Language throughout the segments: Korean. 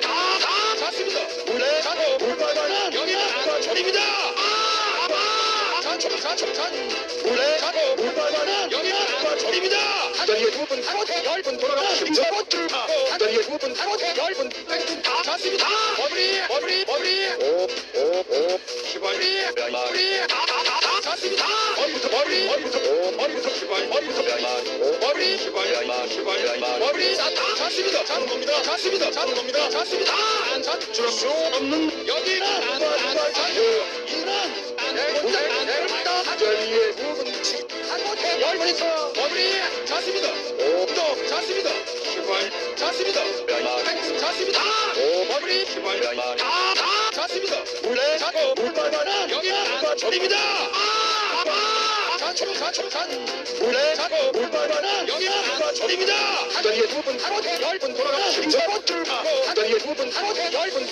다 잤습니다. 물에 자고 물바다는 여기는 전입니다. 잔총 잔총 잔 물에 자고 물바다는 여기는 전입니다. 한 자리에 두분 하고 열분 돌아가 심사고 출하고 한 자리에 두분 하고 열분 다 잤습니다. 머리 머리 머리 오오오 시발이 머리 다다다 잤습니다. 머리부터 머리부터 시발 머리 시발 시발 머리 다 잤습니다. 자는 겁니다. 잤습니다. 자는 겁니다. 잤습니다. 안잤줄 수 없는 여기는 안안 자유 이는 내내내다 자리에 두분 하고 열분이서 머리 잤습니다. 또 잤습니다. 시발 잤습니다. 잤습니다. 머리 시발 다다 잤습니다. 물에 자고 물바다는 여기는 전입니다. 잔 총 잔총 잔 물에 자고 여기는 전입니다. 한 자리에 두분 하고 열분 돌아가 출하고 한 자리에 두분 하고 열분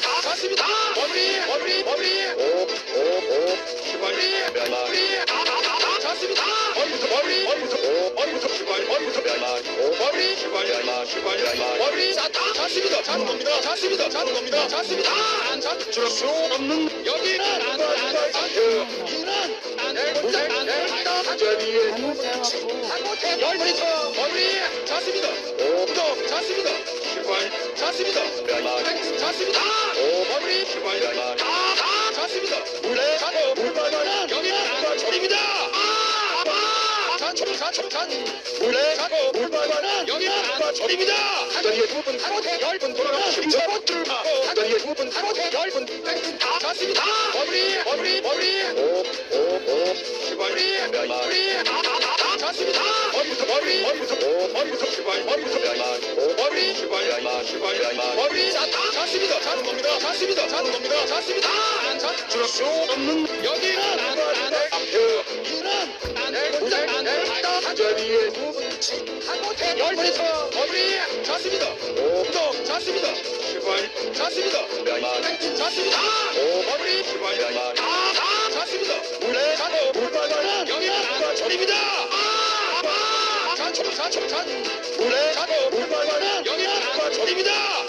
다. 잤습니다. 머리 머리 머리. 오오오 시발이 머리. 다다다 잤습니다. 머리부터 머리. 머리부터 머리부터 시발. 머리부터 머리. 시발. 시발. 머리. 다 잤습니다. 자는 겁니다. 잤습니다. 자는 겁니다. 잤습니다. 안잤 줄 수 없는 여기는 안안 자유 이는 안 자리에 잘못해갖고 열분이서 머리 잤습니다. 또 잤습니다. 잤습니다. 잤습니다. 머리 다다 잤습니다. 물에 자고 물바다는 여기는 전입니다. 잔총 잔총 잔 물에 자고 물바다는 여기는 전입니다. 한 자리에 두분 하고 열분 돌아가 심사고 출하고 한 자리에 두분 하고 열분 다 잤습니다. 머리 머리 머리 오오오 머리 다 잤습니다. 자는 겁니다. 잤습니다. 자는 겁니다. 잤습니다. 안잤줄 수 없는 여기는 안안 자유 이는 안내내내한 자리에 두분 하고 열분이서 머리 잤습니다. 또 잤습니다. 잤습니다. 잤습니다. 머리 다다 잤습니다. 물에 자고 물바다는 여기는 전입니다. 잔총 잔총 잔 물에 자고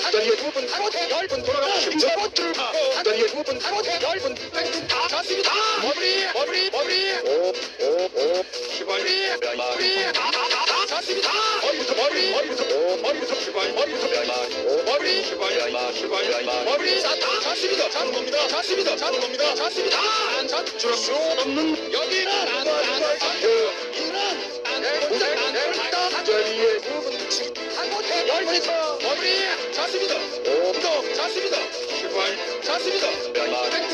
다. 한 자리에 두분 열분 돌아가 심사고 출하고 한 자리에 두분 열분 다 잤습니다. 머리 머리 머리 오오오 시발이 머리 다다다 잤습니다. 머리부터 머리 머리부터 머리부터 시발 머리부터 머리 시발 시발 머리 다 잤습니다. 자는 겁니다. 잤습니다. 자는 겁니다. 잤습니다. 안잤줄 수 없는 여기는 안안 자유 이는 안내내내한 자리에 두분 하고 열분이서 머리. 시발 잤습니다. 잤습니다. 머리 시발